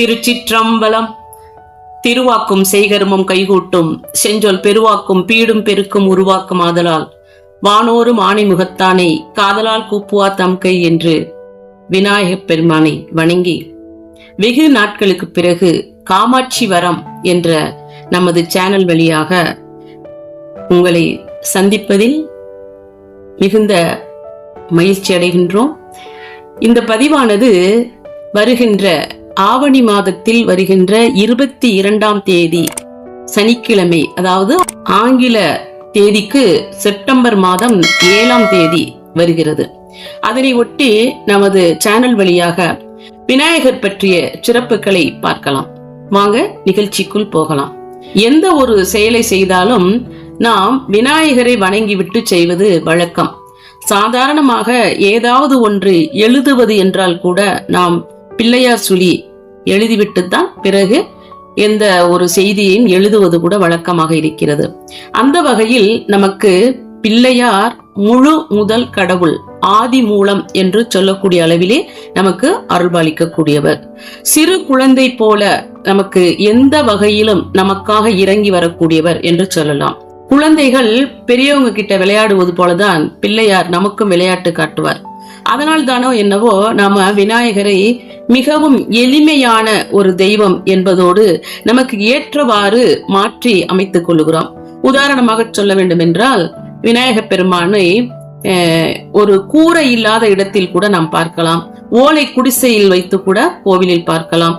திருச்சிற்றம்பலம். திருவாக்கும் செய்கருமம் கைகூட்டும். செஞ்சொல் பெருவாக்கும் பீடும் பெருக்கும் உருவாக்கும் ஆதலால். வானோரும் ஆணை முகத்தானே காதலால் கூப்புவா தம்கை என்று விநாயகப் பெருமானை வணங்கி. வெகு நாட்களுக்கு பிறகு காமாட்சி வரம் என்ற நமது சேனல் வழியாக உங்களை சந்திப்பதில் மிகுந்த மகிழ்ச்சி அடைகின்றோம் இந்த பதிவானது வருகின்ற ஆவணி மாதத்தில் வருகின்ற இருபத்தி இரண்டாம் தேதி சனிக்கிழமை அதாவது ஆங்கில தேதிக்கு செப்டம்பர் மாதம் ஏழாம் தேதி வருகிறது. அதனை ஒட்டி நமது சேனல் வழியாக விநாயகர் பற்றிய சிறப்புகளை பார்க்கலாம். வாங்க நிகழ்ச்சிக்குள் போகலாம். எந்த ஒரு செயலை செய்தாலும் நாம் விநாயகரை வணங்கிவிட்டு செய்வது வழக்கம். சாதாரணமாக ஏதாவது ஒன்று எழுதுவது என்றால் கூட நாம் பிள்ளையார் சுழி எழுதிவிட்டு தான் பிறகு எந்த ஒரு செய்தியையும் எழுதுவது கூட வழக்கமாக இருக்கிறது. அந்த வகையில் நமக்கு பிள்ளையார் முழு முதல் கடவுள் ஆதி மூலம் என்று சொல்லக்கூடிய அளவிலே நமக்கு அருள்பாலிக்கக்கூடியவர். சிறு குழந்தை போல நமக்கு எந்த வகையிலும் நமக்காக இறங்கி வரக்கூடியவர் என்று சொல்லலாம். குழந்தைகள் பெரியவங்க கிட்ட விளையாடுவது போலதான் பிள்ளையார் நமக்கும் விளையாட்டு காட்டுவார். அதனால் தானோ என்னவோ நாம விநாயகரை மிகவும் எளிமையான ஒரு தெய்வம் என்பதோடு நமக்கு ஏற்றவாறு மாற்றி அமைத்துக் கொள்ளுகிறோம். உதாரணமாக சொல்ல வேண்டும் என்றால் விநாயக பெருமானை ஒரு கூரை இல்லாத இடத்தில் கூட நாம் பார்க்கலாம். ஓலை குடிசையில் வைத்து கூட கோவிலில் பார்க்கலாம்.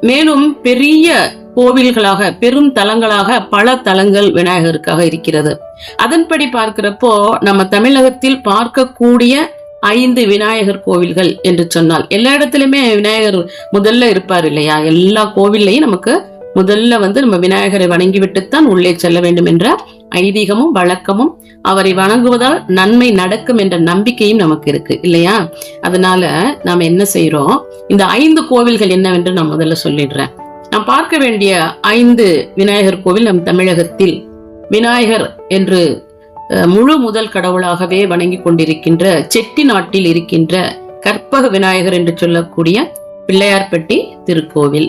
மேலும் பெரிய கோவில்களாக பெரும் தலங்களாக பல தலங்கள் விநாயகருக்காக இருக்கிறது. அதன்படி பார்க்கிறப்போ நம்ம தமிழகத்தில் பார்க்கக்கூடிய ஐந்து விநாயகர் கோவில்கள் என்று சொன்னால் எல்லா இடத்துலையுமே விநாயகர் முதல்ல இருப்பார் இல்லையா? எல்லா கோவில்லையும் நமக்கு முதல்ல வந்து நம்ம விநாயகரை வணங்கிவிட்டுத்தான் உள்ளே செல்ல வேண்டும் என்ற ஐதீகமும் வழக்கமும் அவரை வணங்குவதால் நன்மை நடக்கும் என்ற நம்பிக்கையும் நமக்கு இருக்கு இல்லையா? அதனால நாம என்ன செய்யறோம் இந்த ஐந்து கோவில்கள் என்னவென்று நான் முதல்ல சொல்லிடுறேன். நாம் பார்க்க வேண்டிய ஐந்து விநாயகர் கோவில் நம் தமிழகத்தில் விநாயகர் என்று முழு முதல் கடவுளாகவே வணங்கி கொண்டிருக்கின்ற செட்டி நாட்டில் இருக்கின்ற கற்பக விநாயகர் என்று சொல்லக்கூடிய பிள்ளையார்பட்டி திருக்கோவில்.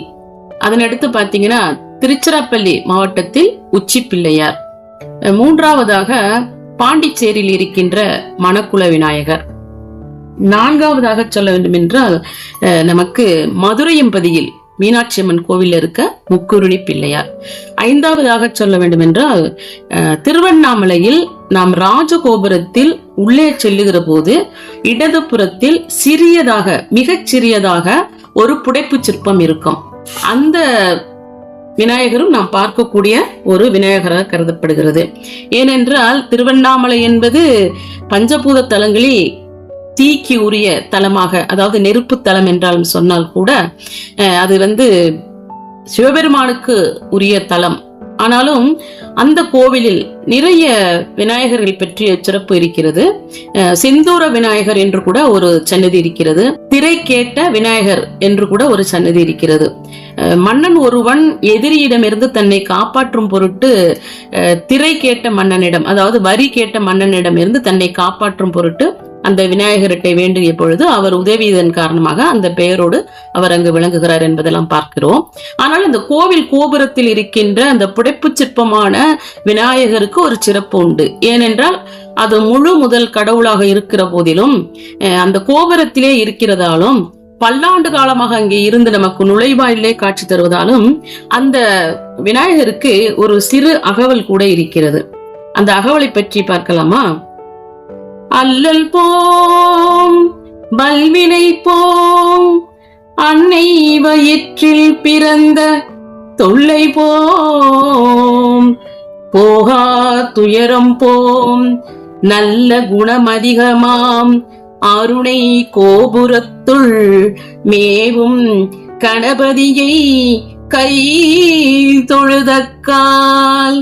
அதனடுத்து பார்த்தீங்கன்னா திருச்சிராப்பள்ளி மாவட்டத்தில் உச்சி பிள்ளையார். மூன்றாவதாக பாண்டிச்சேரியில் இருக்கின்ற மணக்குள விநாயகர். நான்காவதாக சொல்ல வேண்டும் என்றால் அஹ், நமக்கு மதுரையம்பதியில் மீனாட்சி அம்மன் கோவில் இருக்க முக்குருணி பிள்ளையார். ஐந்தாவதாக சொல்ல வேண்டும் என்றால் திருவண்ணாமலையில் நாம் ராஜகோபுரத்தில் உள்ளே செல்லுகிற போது இடதுபுறத்தில் சிறியதாக மிகச் சிறியதாக ஒரு புடைப்பு சிற்பம் இருக்கும். அந்த விநாயகரும் நாம் பார்க்கக்கூடிய ஒரு விநாயகராக கருதப்படுகிறது. ஏனென்றால் திருவண்ணாமலை என்பது பஞ்சபூத தலங்களில் தீக்கு உரிய தலமாக அதாவது நெருப்பு தலம் என்றாலும் சொன்னால் கூட அஹ், அது வந்து சிவபெருமானுக்கு உரிய தலம். ஆனாலும் அந்த கோவிலில் நிறைய விநாயகர்கள் பற்றிய சிறப்பு இருக்கிறது. அஹ், விநாயகர் என்று கூட ஒரு சன்னதி இருக்கிறது. திரை கேட்ட விநாயகர் என்று கூட ஒரு சன்னதி இருக்கிறது. மன்னன் ஒருவன் எதிரியிடமிருந்து தன்னை காப்பாற்றும் பொருட்டு அஹ், திரை கேட்ட மன்னனிடம் அதாவது வரி கேட்ட மன்னனிடம் இருந்து தன்னை காப்பாற்றும் பொருட்டு அந்த விநாயகர்கிட்ட வேண்டிய பொழுது அவர் உதவியதன் காரணமாக அந்த பெயரோடு அவர் அங்கு விளங்குகிறார் என்பதெல்லாம் பார்க்கிறோம். ஆனால் அந்த கோவில் கோபுரத்தில் இருக்கின்ற அந்த புடைப்பு சிற்பமான விநாயகருக்கு ஒரு சிறப்பு உண்டு. ஏனென்றால் அது முழு முதல் கடவுளாக இருக்கிற போதிலும் அஹ், அந்த கோபுரத்திலே இருக்கிறதாலும் பல்லாண்டு காலமாக அங்கே இருந்து நமக்கு நுழைவாயிலே காட்சி தருவதாலும் அந்த விநாயகருக்கு ஒரு சிறு அகவல் கூட இருக்கிறது. அந்த அகவலை பற்றி பார்க்கலாமா? அல்லல் போம் பல்வினை போம் அன்னை வயிற்றில் பிறந்த தொல்லை போம். போகா துயரம் போம் நல்ல குணமதிகமாம் அருணை கோபுரத்துள் மேவும் கணபதியை கை தொழுதக்கால்.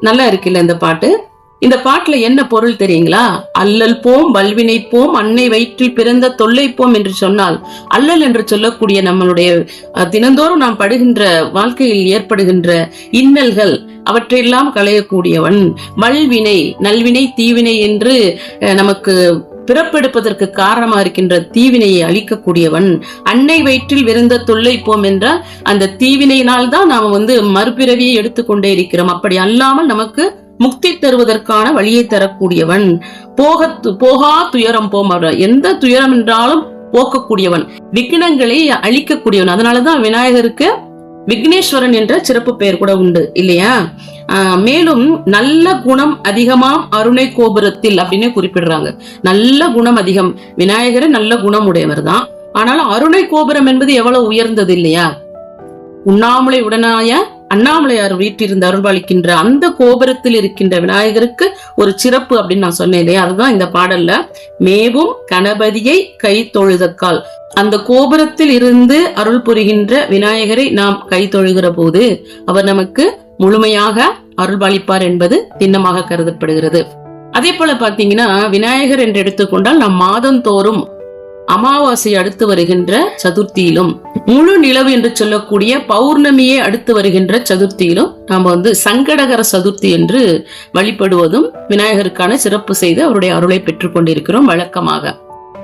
நல்லா இருக்குல்ல இந்த பாட்டு? இந்த பாட்டுல என்ன பொருள் தெரியுங்களா? அல்லல் போம் வல்வினை போம் அன்னை வயிற்றில் பிறந்த தொல்லை போம் என்று சொன்னால் அல்லல் என்று சொல்லக்கூடிய நம்மளுடைய தினந்தோறும் நாம் படுகின்ற வாழ்க்கையில் ஏற்படுகின்ற இன்னல்கள் அவற்றையெல்லாம் களையக்கூடியவன். வல்வினை நல்வினை தீவினை என்று நமக்கு பிறப்பெடுப்பதற்கு காரணமா இருக்கின்ற தீவினையை அழிக்கக்கூடியவன் அன்னை வயிற்றில் விருந்த தொல்லை போம் என்றால் அந்த தீவினையினால் தான் நாம வந்து மறுபிறவியை எடுத்துக்கொண்டே இருக்கிறோம். அப்படி அல்லாமல் நமக்கு முக்தி தருவதற்கான வழியை தரக்கூடியவன். போக போகா துயரம் போம் அவர் எந்த துயரம் என்றாலும் போக்கக்கூடியவன். விக்னங்களை அழிக்கக்கூடியவன். அதனாலதான் விநாயகருக்கு விக்னேஸ்வரன் என்ற சிறப்பு பெயர் கூட உண்டு இல்லையா? ஆஹ் மேலும் நல்ல குணம் அதிகமாம் அருணை கோபுரத்தில் அப்படின்னு குறிப்பிடுறாங்க. நல்ல குணம் அதிகம். விநாயகரே நல்ல குணம் உடையவர் தான் ஆனாலும் அருணை கோபுரம் என்பது எவ்வளவு உயர்ந்தது இல்லையா? உண்ணாமலை உடனாய அண்ணாமலையார் வீட்டிலிருந்து அருள்பாலிக்கின்ற அந்த கோபுரத்தில் இருக்கின்ற விநாயகருக்கு ஒரு சிறப்பு அப்படின்னு நான் சொன்னேன். இல்லையா அதுதான் இந்த பாடல்ல. மேவும் கணபதியை கை தொழுதக்கால் அந்த கோபுரத்தில் இருந்து அருள் புரிகின்ற விநாயகரை நாம் கை தொழுகிற போது அவர் நமக்கு முழுமையாக அருள்பாலிப்பார் என்பது திண்ணமாக கருதப்படுகிறது. அதே போல பாத்தீங்கன்னா விநாயகர் என்று எடுத்துக்கொண்டால் நாம் மாதந்தோறும் அமாவாசை அடுத்து வருகின்ற சதுர்த்தியிலும் முழு நிலவு என்று சொல்லக்கூடிய பௌர்ணமியே அடுத்து வருகின்ற சதுர்த்தியிலும் நாம் வந்து சங்கடகர சதுர்த்தி என்று வழிபடுவதும் விநாயகருக்கான சிறப்பு செய்து அவருடைய அருளை பெற்றுக் கொண்டிருக்கிறோம் வழக்கமாக.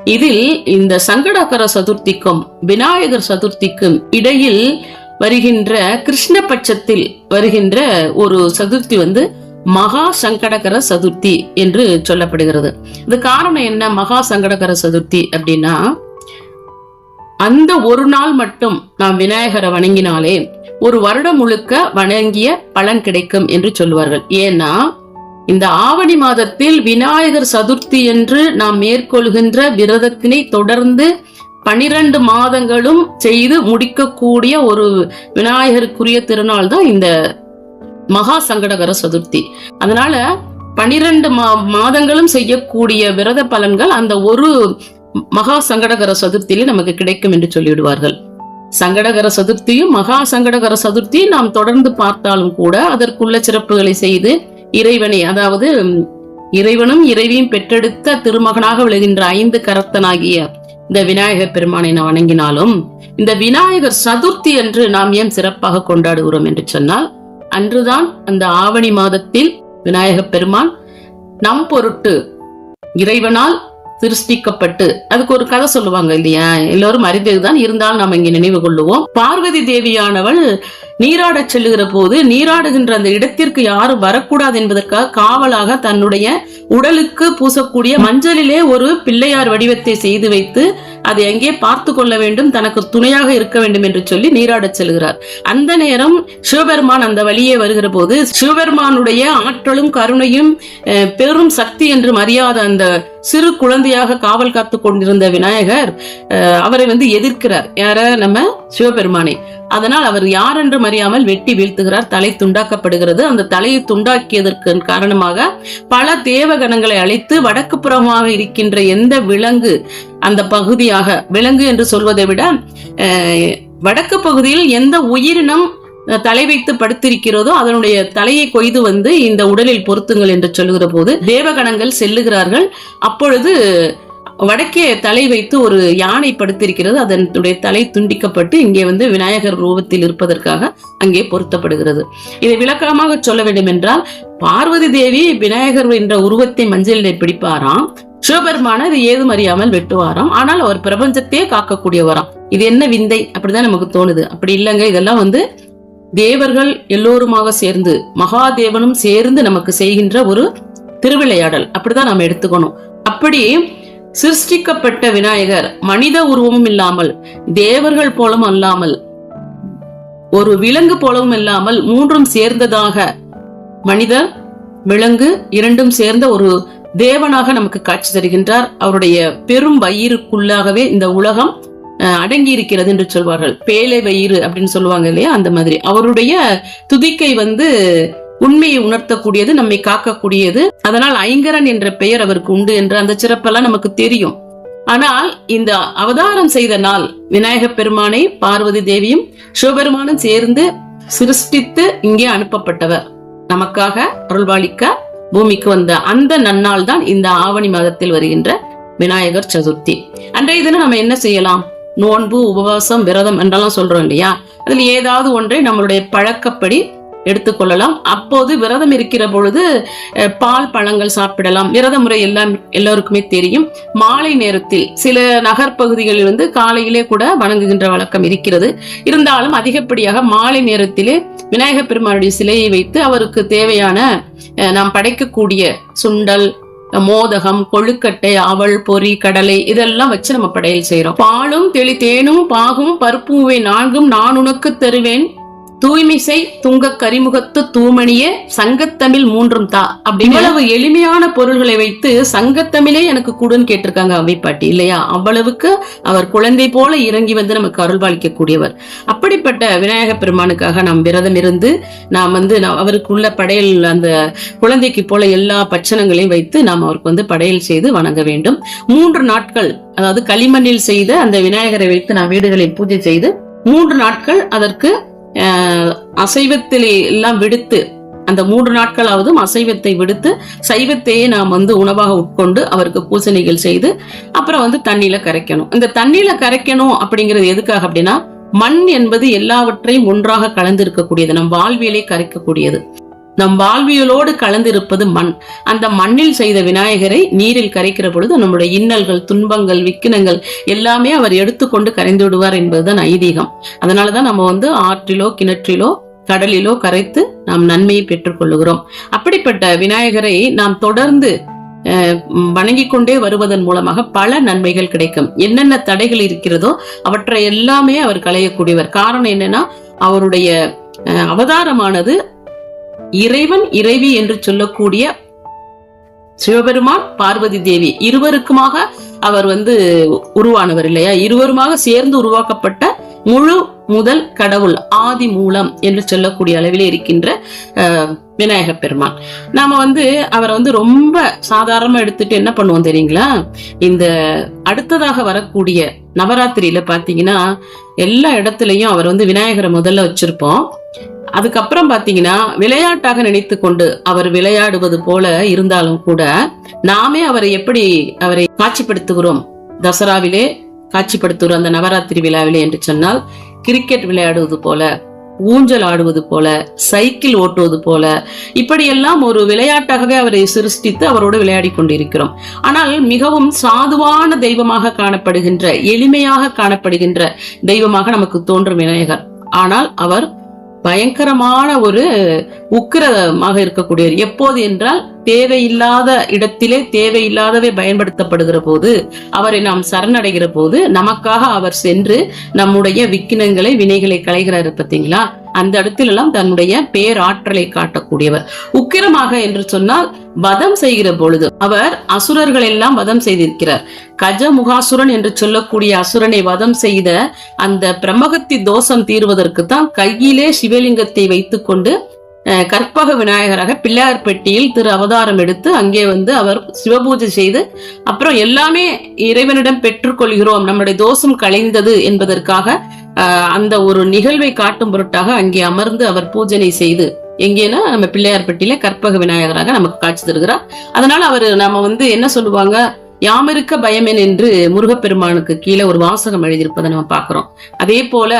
இதில் இந்த சங்கடகர சதுர்த்திக்கும் விநாயகர் சதுர்த்திக்கும் இடையில் வருகின்ற கிருஷ்ணபட்சத்தில் வருகின்ற ஒரு சதுர்த்தி வந்து மகா சங்கடகர சதுர்த்தி என்று சொல்லப்படுகிறது. இது காரணம் என்ன? மகா சங்கடகர சதுர்த்தி அப்படின்னா அந்த ஒரு நாள் மட்டும் நாம் விநாயகரை வணங்கினாலே ஒரு வருடம் முழுக்க வணங்கிய பலன் கிடைக்கும் என்று சொல்லுவார்கள். ஏன்னா இந்த ஆவணி மாதத்தில் விநாயகர் சதுர்த்தி என்று நாம் மேற்கொள்கின்ற விரதத்தினை தொடர்ந்து பனிரெண்டு மாதங்களும் செய்து முடிக்கக்கூடிய ஒரு விநாயகருக்குரிய திருநாள் தான் இந்த மகா சங்கடகர சதுர்த்தி. அதனால பனிரெண்டு மா மாதங்களும் செய்யக்கூடிய விரத பலன்கள் அந்த ஒரு மகா சங்கடகர சதுர்த்தியிலே நமக்கு கிடைக்கும் என்று சொல்லிவிடுவார்கள். சங்கடகர சதுர்த்தியும் மகா சங்கடகர சதுர்த்தியும் நாம் தொடர்ந்து பார்த்தாலும் கூட அதற்குள்ள சிறப்புகளை செய்து இறைவனை அதாவது இறைவனும் இறைவியும் பெற்றெடுத்த திருமகனாக விழுகின்ற ஐந்து கரத்தனாகிய இந்த விநாயகர் பெருமானை நாம் வணங்கினாலும் இந்த விநாயகர் சதுர்த்தி என்று நாம் ஏன் சிறப்பாக கொண்டாடுகிறோம் என்று சொன்னால் அன்றுதான் அந்த ஆவணி மாதத்தில் விநாயகப் பெருமான் நம் பொருட்டு இறைவனால் சிருஷ்டிக்கப்பட்டு அதுக்கு ஒரு கதை சொல்லுவாங்க இல்லையா? எல்லோரும் அறிந்ததுதான். இருந்தாலும் நாம் இங்கே நினைவு கொள்ளுவோம். பார்வதி தேவியானவள் நீராடச் செல்லுகிற போது நீராடுகின்ற அந்த இடத்திற்கு யாரும் வரக்கூடாது என்பதற்காக காவலாக தன்னுடைய உடலுக்கு பூசக்கூடிய மஞ்சளிலே ஒரு பிள்ளையார் வடிவத்தை செய்து வைத்து அதை எங்கே பார்த்து கொள்ள வேண்டும் தனக்கு துணையாக இருக்க வேண்டும் என்று சொல்லி நீராடச் செல்கிறார். அந்த நேரம் சிவபெருமான் அந்த வழியே வருகிற போது சிவபெருமானுடைய ஆற்றலும் கருணையும் அஹ், பெரும் சக்தி என்று மரியாத அந்த சிறு குழந்தையாக காவல் காத்து கொண்டிருந்த விநாயகர் அஹ், அவரை வந்து எதிர்க்கிறார். யார? நம்ம சிவபெருமானை. அதனால் அவர் யார் என்று அறியாமல் வெட்டி வீழ்த்துகிறார் தலை துண்டாக்கப்படுகிறது. அந்த தலையை துண்டாக்கியதற்கு காரணமாக பல தேவகணங்களை அழைத்து வடக்கு புறமாக இருக்கின்ற எந்த விலங்கு அந்த பகுதியாக விலங்கு என்று சொல்வதை விட வடக்கு பகுதியில் எந்த உயிரினம் தலை வைத்து படுத்திருக்கிறதோ அதனுடைய தலையை கொய்து வந்து இந்த உடலில் பொருத்துங்கள் என்று சொல்லுகிற போது தேவகணங்கள் செல்லுகிறார்கள். அப்பொழுது வடக்கே தலை வைத்து ஒரு யானை படுத்திருக்கிறது. அதனுடைய தலை துண்டிக்கப்பட்டு இங்கே வந்து விநாயகர் ரூபத்தில் இருப்பதற்காக அங்கே பொருத்தப்படுகிறது. இதை விளக்கமாக சொல்ல வேண்டும் என்றால் பார்வதி தேவி விநாயகர் என்ற உருவத்தை மஞ்சளிலே பிடிப்பாராம். சிவபெருமான இது ஏதும் அறியாமல் வெட்டுவாராம். ஆனால் அவர் பிரபஞ்சத்தையே காக்கக்கூடியவராம். இது என்ன விந்தை? அப்படிதான் நமக்கு தோணுது. அப்படி இல்லைங்க. இதெல்லாம் வந்து தேவர்கள் எல்லோருமாக சேர்ந்து மகாதேவனும் சேர்ந்து நமக்கு செய்கின்ற ஒரு திருவிளையாடல். அப்படிதான் நம்ம எடுத்துக்கணும். அப்படி சிருஷ்டிக்கப்பட்ட விநாயகர் மனித உருவமும் இல்லாமல் தேவர்கள் போலவும் அல்லாமல் ஒரு விலங்கு போலவும் இல்லாமல் மூன்றும் சேர்ந்ததாக மனிதர் விலங்கு இரண்டும் சேர்ந்த ஒரு தேவனாக நமக்கு காட்சி தருகின்றார். அவருடைய பெரும் வயிறுக்குள்ளாகவே இந்த உலகம் அடங்கி இருக்கிறது என்று சொல்வார்கள். பேலை வயிறு அப்படின்னு சொல்லுவாங்க இல்லையா? அந்த மாதிரி. அவருடைய துதிக்கை வந்து உண்மையை உணர்த்தக்கூடியது நம்மை காக்கக்கூடியது. அதனால் ஐங்கரன் என்ற பெயர் அவருக்கு உண்டு என்ற அந்த சிறப்பெல்லாம் நமக்கு தெரியும். ஆனால் இந்த அவதாரம் செய்த நாள் விநாயக பெருமானை பார்வதி தேவியும் சிவபெருமானும் சேர்ந்து சிருஷ்டித்து இங்கே அனுப்பப்பட்டவர். நமக்காக அருள்வாளிக்க பூமிக்கு வந்த அந்த நன்னாள் தான் இந்த ஆவணி மாதத்தில் வருகின்ற விநாயகர் சதுர்த்தி. அன்றைய தினம் நம்ம என்ன செய்யலாம்? நோன்பு உபவாசம் விரதம் என்றெல்லாம் சொல்றோம் இல்லையா? அதில் ஏதாவது ஒன்றை நம்மளுடைய பழக்கப்படி எடுத்துக்கொள்ளலாம். அப்போது விரதம் இருக்கிற பொழுது பால் பழங்கள் சாப்பிடலாம். விரத முறை எல்லாம் எல்லோருக்குமே தெரியும். மாலை நேரத்தில் சில நகர்ப்பகுதிகளில் வந்து காலையிலே கூட வணங்குகின்ற வழக்கம் இருக்கிறது. இருந்தாலும் அதிகப்படியாக மாலை நேரத்திலே விநாயகர் பெருமானுடைய சிலையை வைத்து அவருக்கு தேவையான நாம் படைக்கக்கூடிய சுண்டல் மோதகம் கொழுக்கட்டை அவள் பொறி கடலை இதெல்லாம் வச்சு நம்ம படையல் செய்கிறோம் பாலும் தெளி தேனும் பாகும் பருப்புவை நான்கும். நான் உனக்கு தருவேன். தூய்மிசை துங்க கரிமுகத்து தூமணிய சங்கத்தமிழ் மூன்றும் தா. அப்படி இவ்வளவு எளிமையான பொருள்களை வைத்து சங்கத்தமிழே எனக்கு குடுன்னு கேட்டிருக்காங்க அவைப்பாட்டி பாட்டி இல்லையா? அவ்வளவுக்கு அவர் குழந்தை போல இறங்கி வந்து நமக்கு அருள்பாலிக்க கூடியவர் அப்படிப்பட்ட விநாயக பெருமானுக்காக நாம் விரதம் இருந்து நாம் வந்து அவருக்குள்ள படையல் அந்த குழந்தைக்கு போல எல்லா பட்சணங்களையும் வைத்து நாம் அவருக்கு வந்து படையல் செய்து வணங்க வேண்டும். மூன்று நாட்கள் அதாவது களிமண்ணில் செய்த அந்த விநாயகரை வைத்து நாம் வீடுகளில் பூஜை செய்து மூன்று நாட்கள் அதற்கு அசைவத்திலே எல்லாம் விடுத்து அந்த மூன்று நாட்களாவதும் அசைவத்தை விடுத்து சைவத்தையே நாம் வந்து உணவாக உட்கொண்டு அவருக்கு பூசணிகள் செய்து அப்புறம் வந்து தண்ணியில கரைக்கணும். இந்த தண்ணியில கரைக்கணும் அப்படிங்கிறது எதுக்காக அப்படின்னா மண் என்பது எல்லாவற்றையும் ஒன்றாக கலந்து இருக்கக்கூடியது நம் வாழ்வியலே கரைக்கக்கூடியது. நம் வாழ்வியலோடு கலந்திருப்பது மண். அந்த மண்ணில் செய்த விநாயகரை நீரில் கரைக்கிற பொழுது நம்முடைய இன்னல்கள் துன்பங்கள் விக்கினங்கள் எல்லாமே அவர் எடுத்துக்கொண்டு கரைந்து விடுவார் என்பதுதான் ஐதீகம். அதனாலதான் நம்ம வந்து ஆற்றிலோ கிணற்றிலோ கடலிலோ கரைத்து நாம் நன்மையை பெற்றுக்கொள்ளுகிறோம் அப்படிப்பட்ட விநாயகரை நாம் தொடர்ந்து வணங்கிக் கொண்டே வருவதன் மூலமாக பல நன்மைகள் கிடைக்கும். என்னென்ன தடைகள் இருக்கிறதோ அவற்றை எல்லாமே அவர் களையக்கூடியவர். காரணம் என்னன்னா அவருடைய அவதாரமானது இறைவன் இறைவி என்று சொல்லக்கூடிய சிவபெருமான் பார்வதி தேவி இருவருக்குமாக அவர் வந்து உருவானவர் இல்லையா? இருவருமாக சேர்ந்து உருவாக்கப்பட்ட முழு முதல் கடவுள் ஆதி மூலம் என்று சொல்லக்கூடிய அளவிலே இருக்கின்ற விநாயக பெருமான். நாம வந்து அவரை வந்து ரொம்ப சாதாரணமா எடுத்துட்டு என்ன பண்ணுவோம் தெரியுங்களா? இந்த அடுத்ததாக வரக்கூடிய நவராத்திரியில பாத்தீங்கன்னா எல்லா இடத்துலயும் அவர் வந்து விநாயகரை முதல்ல வச்சிருப்போம். அதுக்கப்புறம் பாத்தீங்கன்னா விளையாட்டாக நினைத்து கொண்டு அவர் விளையாடுவது போல இருந்தாலும் கூட நாமே அவரை எப்படி அவரை காட்சிப்படுத்துகிறோம்? தசராவிலே காட்சிப்படுத்துகிறோம் அந்த நவராத்திரி விழாவிலே என்று சொன்னால் கிரிக்கெட் விளையாடுவது போல ஊஞ்சல் ஆடுவது போல சைக்கிள் ஓட்டுவது போல இப்படியெல்லாம் ஒரு விளையாட்டாகவே அவரை சிருஷ்டித்து அவரோடு விளையாடி கொண்டிருக்கிறோம். ஆனால் மிகவும் சாதுவான தெய்வமாக காணப்படுகின்ற எளிமையாக காணப்படுகின்ற தெய்வமாக நமக்கு தோன்றும் விநாயகர். ஆனால் அவர் பயங்கரமான ஒரு உக்கிரமாக இருக்கக்கூடியவர். எப்போது என்றால் தேவையில்லாத இடத்திலே தேவையில்லாதவை பயன்படுத்தப்படுகிற போது அவரை நாம் சரணடைகிற போது நமக்காக அவர் சென்று நம்முடைய விக்கினங்களை வினைகளை களைகிறாரு பார்த்தீங்களா? அந்த இடத்திலெல்லாம் தன்னுடைய பேராற்றலை காட்டக்கூடியவர். உக்கிரமாக என்று சொன்னால் வதம் செய்கிற பொழுது அவர் அசுரர்கள் எல்லாம் வதம் செய்திருக்கிறார். கஜமுகாசுரன் என்று சொல்லக்கூடிய அசுரனை வதம் செய்த அந்த பிரம்மகத்தி தோஷம் தீர்வதற்கு தான் கையிலே சிவலிங்கத்தை வைத்துக்கொண்டு கற்பக விநாயகராக பிள்ளையார் பெட்டியில் திரு அவதாரம் எடுத்து அங்கே வந்து அவர் சிவபூஜை செய்து அப்புறம் எல்லாமே இறைவனிடம் பெற்றுக்கொள்கிறோம். நம்முடைய தோஷம் களைந்தது என்பதற்காக அந்த ஒரு நிகழ்வை காட்டும் பொருட்டாக அங்கே அமர்ந்து அவர் பூஜனை செய்து எங்கேனா நம்ம பிள்ளையார் பெட்டியில கற்பக விநாயகராக நமக்கு காட்சி தருகிறார். அதனால அவர் நம்ம வந்து என்ன சொல்லுவாங்க? யாமிருக்க பயமேன் என்று முருகப்பெருமானுக்கு கீழே ஒரு வாசகம் எழுதியிருப்பதை நம்ம பார்க்கிறோம். அதே போல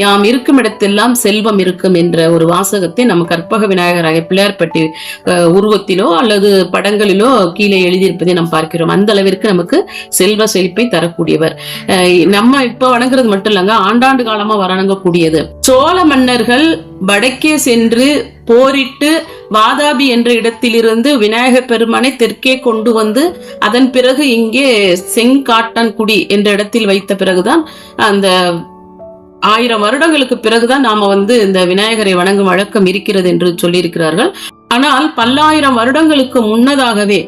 யாம் இருக்கும் இடத்தெல்லாம் செல்வம் இருக்கும் என்ற ஒரு வாசகத்தை நம்ம கற்பக விநாயகராக பிள்ளையார்பட்டி உருவத்திலோ அல்லது படங்களிலோ கீழே எழுதியிருப்பதை நாம் பார்க்கிறோம். அந்த அளவிற்கு நமக்கு செல்வ செழிப்பை தரக்கூடியவர். நம்ம இப்ப வணங்குறது மட்டும் இல்லைங்க ஆண்டாண்டு காலமா வணங்கக்கூடியது. சோழ மன்னர்கள் வடக்கே சென்று போரிட்டு வாதாபி என்ற இடத்திலிருந்து விநாயகர் பெருமானை தெற்கே கொண்டு வந்து அதன் பிறகு இங்கே செங்காட்டன்குடி என்ற இடத்தில் வைத்த பிறகுதான் அந்த ஆயிரம் வருடங்களுக்கு பிறகுதான் நாம வந்து இந்த விநாயகரை வணங்கும் வழக்கம் இருக்கிறது என்று சொல்லியிருக்கிறார்கள். ஆனால் பல்லாயிரம் வருடங்களுக்கு முன்னதாகவே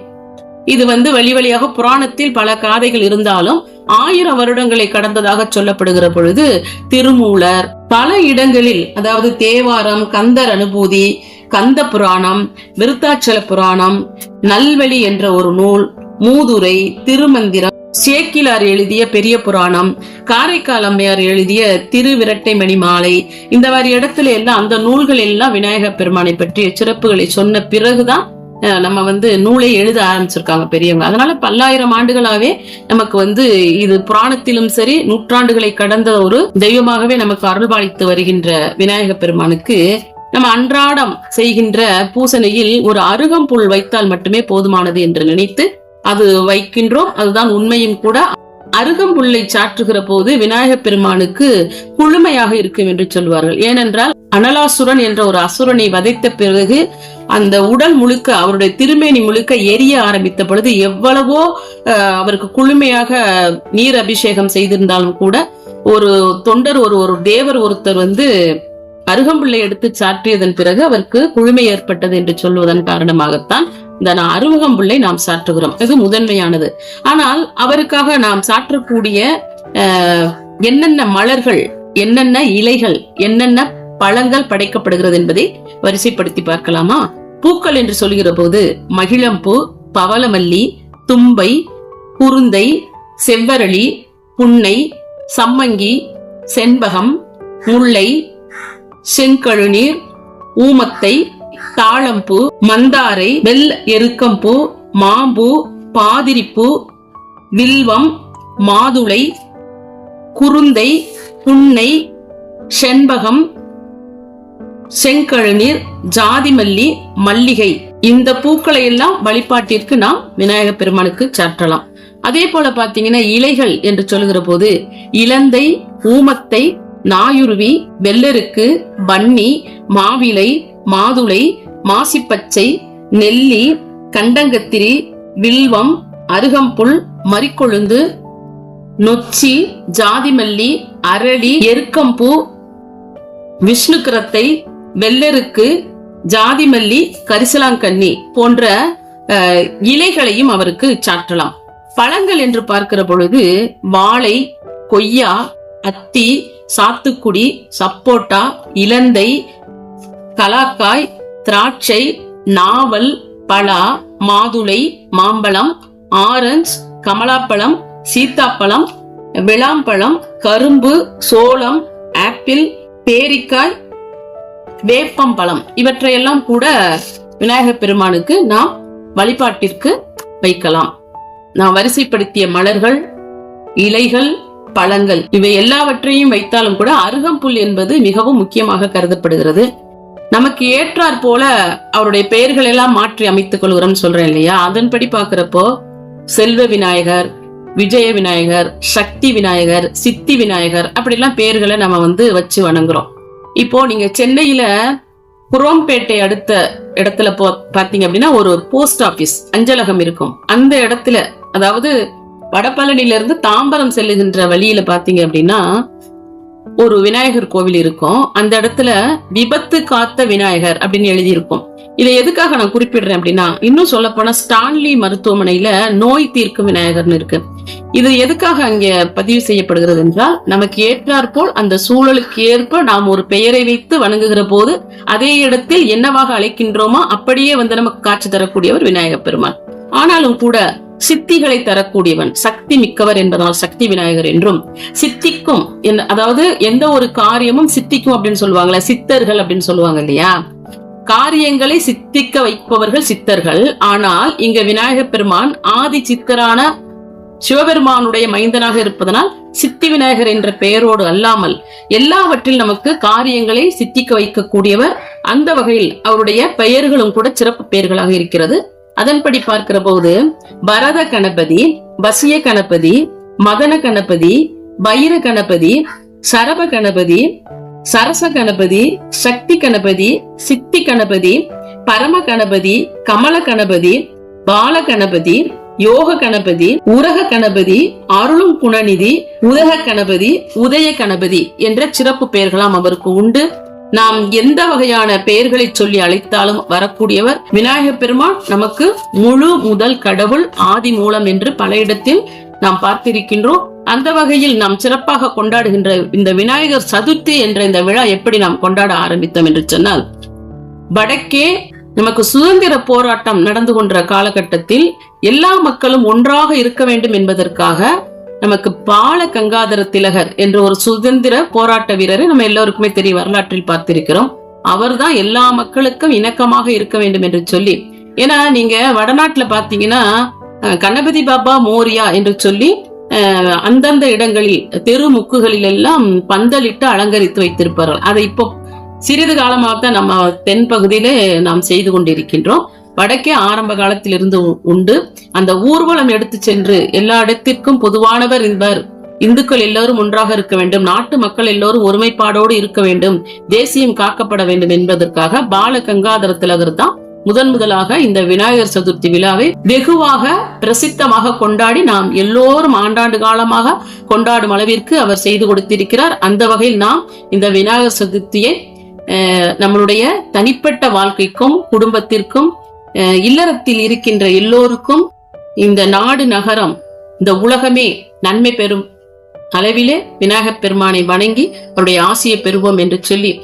இது வந்து வழி வழியாக புராணத்தில் பல காதைகள் இருந்தாலும் ஆயிரம் வருடங்களை கடந்ததாக சொல்லப்படுகிற பொழுது திருமூலர் பல இடங்களில் அதாவது தேவாரம் கந்தர் அனுபூதி கந்த புராணம் விருத்தாச்சல புராணம் நல்வழி என்ற ஒரு நூல் மூதுரை திருமந்திரம் சேக்கிலார் எழுதிய பெரிய புராணம் காரைக்கால் அம்மையார் எழுதிய திருவிரட்டைமணி மாலை இந்த மாதிரி இடத்துல எல்லாம் அந்த நூல்கள் எல்லாம் விநாயகர் பெருமானை பற்றிய சிறப்புகளை சொன்ன பிறகுதான் நம்ம வந்து நூலை எழுத ஆரம்பிச்சிருக்காங்க பெரியவங்க. அதனால பல்லாயிரம் ஆண்டுகளாவே நமக்கு வந்து இது புராணத்திலும் சரி நூற்றாண்டுகளை கடந்த ஒரு தெய்வமாகவே நமக்கு அருள்பாலித்து வருகின்ற விநாயக பெருமானுக்கு நம்ம அன்றாடம் செய்கின்ற பூசணையில் ஒரு அருகம்புல் வைத்தால் மட்டுமே போதுமானது என்று நினைத்து அது வைக்கின்றோம். அதுதான் உண்மையும் கூட. அருகம்புல்லை சாற்றுகிற போது விநாயகப் பெருமானுக்கு குழுமையாக இருக்கும் என்று சொல்வார்கள். ஏனென்றால் அனலாசுரன் என்ற ஒரு அசுரனை வதைத்த பிறகு அந்த உடல் முழுக்க அவருடைய திருமேனி முழுக்க எரிய ஆரம்பித்த பொழுது எவ்வளவோ அஹ், அவருக்கு குளுமையாக நீர் அபிஷேகம் செய்திருந்தாலும் கூட ஒரு தொண்டர் ஒரு ஒரு தேவர் ஒருத்தர் வந்து அருகம்புள்ளை எடுத்து சாற்றியதன் பிறகு அவருக்கு குழுமை ஏற்பட்டது என்று சொல்வதன் காரணமாகத்தான் இந்த நான் நாம் சாற்றுகிறோம். இது முதன்மையானது. ஆனால் அவருக்காக நாம் சாற்றக்கூடிய என்னென்ன மலர்கள் என்னென்ன இலைகள் என்னென்ன பழங்கள் படைக்கப்படுகிறது என்பதை வரிசைப்படுத்தி பார்க்கலாமா? பூக்கள் என்று சொல்கிற போது மகிழம்பூ பவளமல்லி தும்பை குருந்தை செவ்வரளி புன்னை சம்மங்கி செண்பகம் முல்லை செங்கழுநீர் ஊமத்தை தாழம்பூ மந்தாரை வெல் எருக்கம்பூ மாம்பூ பாதிரிப்பூ வில்வம் மாதுளை குருந்தை புன்னை செண்பகம் செங்கழுநீர் ஜாதிமல்லி மல்லிகை. இந்த பூக்களை எல்லாம் வழிபாட்டிற்கு நாம் விநாயகப் பெருமானுக்கு சாற்றலாம். அதே போல பாத்தீங்கன்னா இலைகள் என்று சொல்லுகிற போது இலந்தை ஊமத்தை நாயுருவி வெள்ளருக்கு வன்னி மாவிலை மாதுளை மாசிப்பச்சை நெல்லி கண்டங்கத்திரி வில்வம் அருகம்புல் மறிக்கொழுந்து நொச்சி ஜாதிமல்லி அரளி எருக்கம்பூ விஷ்ணுக்கிரத்தை வெள்ளருக்கு ஜாதிமல்லி கரிசலாங்கண்ணி போன்ற இலைகளையும் அவருக்கு சாற்றலாம். பழங்கள் என்று பார்க்கிற பொழுது வாழை கொய்யா அத்தி சாத்துக்குடி சப்போட்டா இலந்தை கலாக்காய் திராட்சை நாவல் பலா மாதுளை மாம்பழம் ஆரஞ்சு கமலாப்பழம் சீத்தாப்பழம் விளாம்பழம் கரும்பு சோளம் ஆப்பிள் பேரிக்காய் வேப்பம்பழம். இவற்றையெல்லாம் கூட விநாயகப் பெருமானுக்கு நாம் வழிபாட்டிற்கு வைக்கலாம். நான் வரிசைப்படுத்திய மலர்கள் இலைகள் பழங்கள். இவை எல்லாவற்றையும் வைத்தாலும் கூட அருகம்புல் என்பது மிகவும் முக்கியமாக கருதப்படுகிறது. நமக்கு ஏற்றாற் போல அவருடைய பெயர்கள் எல்லாம் மாற்றி அமைத்துக் கொள்கிறோம் சொல்றேன் இல்லையா? அதன்படி பாக்குறப்போ செல்வ விநாயகர் விஜய விநாயகர் சக்தி விநாயகர் சித்தி விநாயகர் அப்படிலாம் பெயர்களை நம்ம வந்து வச்சு வணங்குறோம். இப்போ நீங்க சென்னையில குரோம்பேட்டை அடுத்த இடத்துல போ பாத்தீங்க அப்படின்னா ஒரு போஸ்ட் ஆபீஸ் அஞ்சலகம் இருக்கும். அந்த இடத்துல அதாவது வடபழனில இருந்து தாம்பரம் செல்லுகின்ற வழியில பாத்தீங்க அப்படின்னா ஒரு விநாயகர் கோவில் இருக்கும். அந்த இடத்துல விபத்து காத்த விநாயகர் அப்படின்னு எழுதியிருக்கும். இதை எதுக்காக நான் குறிப்பிடுறேன் அப்படின்னா இன்னும் சொல்ல போனா ஸ்டான்லி மருத்துவமனையில நோய் தீர்க்கும் விநாயகர்னு இருக்கு. இது எதுக்காக அங்க பதிவு செய்யப்படுகிறது என்றால் நமக்கு ஏற்றாற்போல் அந்த சூழலுக்கு ஏற்ப நாம் ஒரு பெயரை வைத்து வணங்குகிற போது அதே இடத்தில் என்னவாக அழைக்கின்றோமோ அப்படியே வந்து நமக்கு காட்சி தரக்கூடியவர் விநாயகர் பெருமாள் ஆனாலும் கூட சித்திகளை தரக்கூடியவன் சக்தி மிக்கவர் என்பதால் சக்தி விநாயகர் என்றும் சித்திக்கும் அதாவது எந்த ஒரு காரியமும் சித்திக்கும் அப்படின்னு சொல்லுவாங்கல்ல சித்தர்கள் அப்படின்னு சொல்லுவாங்க இல்லையா? காரியங்களை சித்திக்க வைப்பவர்கள் சித்தர்கள். ஆனால் இங்க விநாயகப் பெருமான் ஆதி சித்தரான சிவபெருமானுடைய மைந்தனாக இருப்பதனால் சித்தி விநாயகர் என்ற பெயரோடு அல்லாமல் எல்லாவற்றில் நமக்கு காரியங்களை சித்திக்க வைக்கக்கூடியவர் அந்த வகையில் அவருடைய பெயர்களும் கூட சிறப்பு பெயர்களாக இருக்கிறது. அதன்படி பார்க்கிற போது பரத கணபதி வசிய கணபதி மதன கணபதி பைர கணபதி சரப கணபதி சரச கணபதி சக்தி கணபதி சித்தி கணபதி பரம கணபதி கமல கணபதி பால கணபதி யோக கணபதி உரக கணபதி அருளும் குணநிதி உதக கணபதி உதய கணபதி என்ற சிறப்பு பெயர்களாம் அவருக்கு உண்டு. நாம் எந்த வகையான பெயர்களை சொல்லி அழைத்தாலும் வரக்கூடியவர் விநாயகப் பெருமான் நமக்கு முழு முதல் கடவுள் ஆதி மூலம் என்று பல இடத்தில் நாம் பார்த்திருக்கின்றோம். அந்த வகையில் நாம் சிறப்பாக கொண்டாடுகின்ற இந்த விநாயகர் சதுர்த்தி என்ற இந்த விழா எப்படி நாம் கொண்டாட ஆரம்பித்தோம் என்று சொன்னால் வடக்கே நமக்கு சுதந்திர போராட்டம் நடந்து கொண்ட காலகட்டத்தில் எல்லா மக்களும் ஒன்றாக இருக்க வேண்டும் என்பதற்காக நமக்கு பால கங்காதர திலகர் என்ற ஒரு சுதந்திர போராட்ட வீரரை நம்ம எல்லோருக்குமே தெரியும் வரலாற்றில் பார்த்திருக்கிறோம். அவர்தான் எல்லா மக்களுக்கும் இணக்கமாக இருக்க வேண்டும் என்று சொல்லி ஏன்னா நீங்க வடநாட்டுல பாத்தீங்கன்னா கணபதி பாபா மோரியா என்று சொல்லி அஹ், அந்தந்த இடங்களில் தெரு முக்குகளில் எல்லாம் பந்தலிட்டு அலங்கரித்து வைத்திருப்பார்கள். அதை இப்போ சிறிது காலமாகத்தான் நம்ம தென் பகுதியிலே நாம் செய்து கொண்டிருக்கின்றோம். வடக்கே ஆரம்ப காலத்திலிருந்து இருந்து உண்டு. அந்த ஊர்வலம் எடுத்து சென்று எல்லா இடத்திற்கும் பொதுவானவர் என்பர். இந்துக்கள் எல்லோரும் ஒன்றாக இருக்க வேண்டும். நாட்டு மக்கள் எல்லோரும் ஒருமைப்பாடோடு இருக்க வேண்டும். தேசியம் காக்கப்பட வேண்டும் என்பதற்காக பால கங்காதர திலகர் தான் முதன் முதலாக இந்த விநாயகர் சதுர்த்தி விழாவை வெகுவாக பிரசித்தமாக கொண்டாடி நாம் எல்லோரும் ஆண்டாண்டு காலமாக கொண்டாடும் அளவிற்கு அவர் செய்து கொடுத்திருக்கிறார். அந்த வகையில் நாம் இந்த விநாயகர் சதுர்த்தியை அஹ், நம்மளுடைய தனிப்பட்ட வாழ்க்கைக்கும் குடும்பத்திற்கும் இல்லறத்தில் இருக்கின்ற எல்லோருக்கும் இந்த நாடு நகரம் இந்த உலகமே நன்மை பெறும் அளவிலே விநாயகப் பெருமானை வணங்கி அவருடைய ஆசியை பெறுவோம் என்று சொல்லி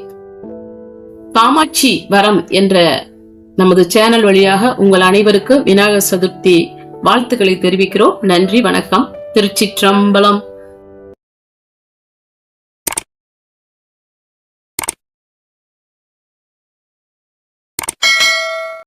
காமாட்சி வரம் என்ற நமது சேனல் வழியாக உங்கள் அனைவருக்கும் விநாயகர் சதுர்த்தி வாழ்த்துக்களை தெரிவிக்கிறோம். நன்றி வணக்கம். திருச்சிற்றம்பலம்.